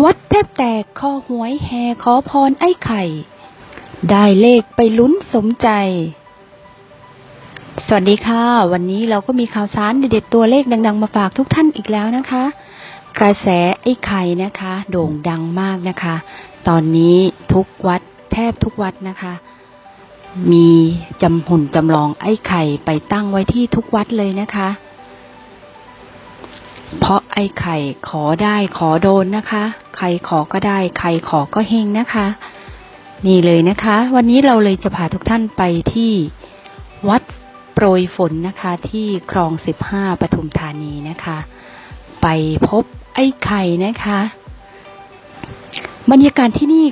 วัดแทบแตกคอหวยแห่ขอพรไอ้ไข่ ได้เลขไปลุ้นสมใจ สวัสดีค่ะ วันนี้เราก็มีข่าวสารเด็ดๆตัวเลขดัง ๆ มาฝากทุกท่านอีกแล้วนะคะ กระแสไอ้ไข่นะคะ โด่งดังมากนะคะ ตอนนี้ทุกวัดแทบทุกวัดนะคะ มีจำหุ่นจำลองไอ้ไข่ไปตั้งไว้ที่ทุกวัดเลยนะคะ เพราะไอ้ไข่ขอได้ขอโดนนะคะ ใครขอก็ได้ ใครขอก็เฮงนะคะ นี่เลยนะคะ วันนี้เราเลยจะพาทุกท่านไปที่วัดโปรยฝนนะคะที่คลองสิบห้าปทุมธานีนะคะ ไปพบไอ้ไข่นะคะ บรรยากาศที่นี่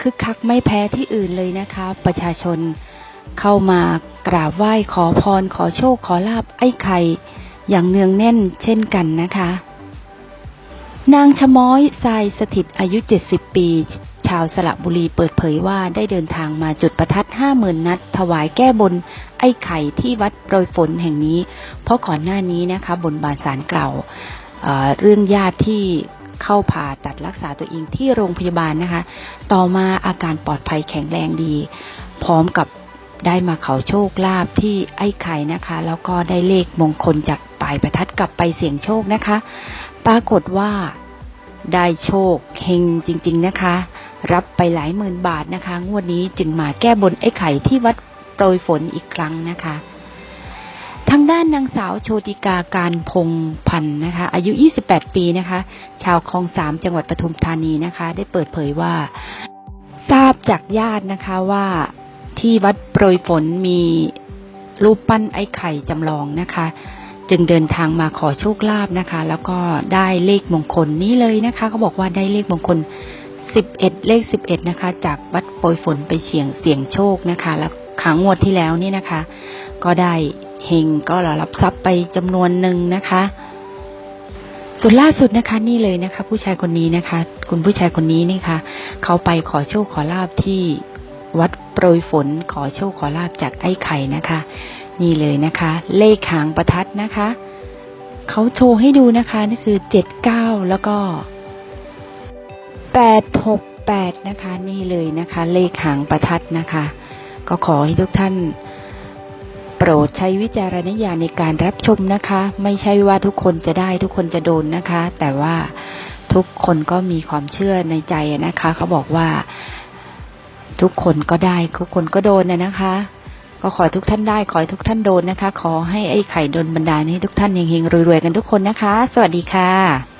คึกคักไม่แพ้ที่อื่นเลยนะคะ ประชาชนเข้ามากราบไหว้ขอพรขอโชคขอลาบไอ้ไข่ อย่างเนืองแน่นเช่นกันนะคะ นางชะม้อยทรายสถิตอายุ 70 ปี ชาวสระบุรีเปิดเผยว่าได้เดินทางมาจุดประทัด 50,000 นัด ถวายแก้บน ไอ้ไข่ที่วัดโปรยฝนแห่งนี้ เพราะก่อนหน้านี้นะคะ บนบานสารกล่าวเอ่อเรื่องญาติที่เข้าผ่าตัดรักษาตัวเองที่โรงพยาบาลนะคะ ต่อมาอาการปลอดภัยแข็งแรงดี พร้อมกับ ได้มาเขาโชคลาภที่ไอ้ไข่นะคะ แล้วก็ได้เลขมงคลจากปลายประทัดกลับไปเสี่ยงโชคนะคะ ปรากฏว่าได้โชคเฮงจริง ๆนะคะ รับไปหลายหมื่นบาทนะคะ งวดนี้จึงมาแก้บนไอ้ไข่ที่วัดโปรยฝนอีกครั้งนะคะ ทางด้านนางสาวโชติกาการพงพันธ์นะคะ อายุ 28 ปีนะคะ ชาวคลองสามจังหวัดปทุมธานีนะคะ ได้เปิดเผยว่า ทราบจากญาตินะคะว่า ที่วัดโปรยฝนมีรูปปั้นไอ้ไข่จำลองนะคะ จึงเดินทางมาขอโชคลาภนะคะ แล้วก็ได้เลขมงคลนี้เลยนะคะเขาบอกว่าได้เลขมงคล 11 เลข 11 นะคะ จากวัดโปรยฝนไปเฉียงเสี่ยงโชคนะคะ แล้วครั้งงวดที่แล้วนี่นะคะ ก็ได้เฮงก็รับทรัพย์ไปจำนวนหนึ่งนะคะส่วนล่าสุดนะคะนี่เลยนะคะ ผู้ชายคนนี้นะคะ คุณผู้ชายคนนี้นี่ค่ะเขาไปขอโชคขอลาบที่ วัดโปรยฝนขอโชคขอลาบจากไอ้ไข่นะคะ นี่เลยนะคะ เลขหางประทัดนะคะเขาโชว์ให้ดูนะคะนี่คือเจ็ดเก้าแล้วก็แปดหกแปดนะคะนี่เลยนะคะ เลขหางประทัดนะคะ ก็ขอให้ทุกท่าน โปรดใช้วิจารณญาณในการรับชมนะคะ ไม่ใช่ว่าทุกคนจะได้ทุกคนจะโดนนะคะ แต่ว่าทุกคนก็มีความเชื่อในใจนะคะ เขาบอกว่า ทุกคนก็ได้ทุกคนก็โดนนะนะคะ ก็ขอให้ทุกท่านได้ขอให้ทุกท่านโดนนะคะ ขอให้ไอ้ไข่โดนบันดาลให้ทุกท่านเฮงๆรวยๆกันทุกคนนะคะ สวัสดีค่ะ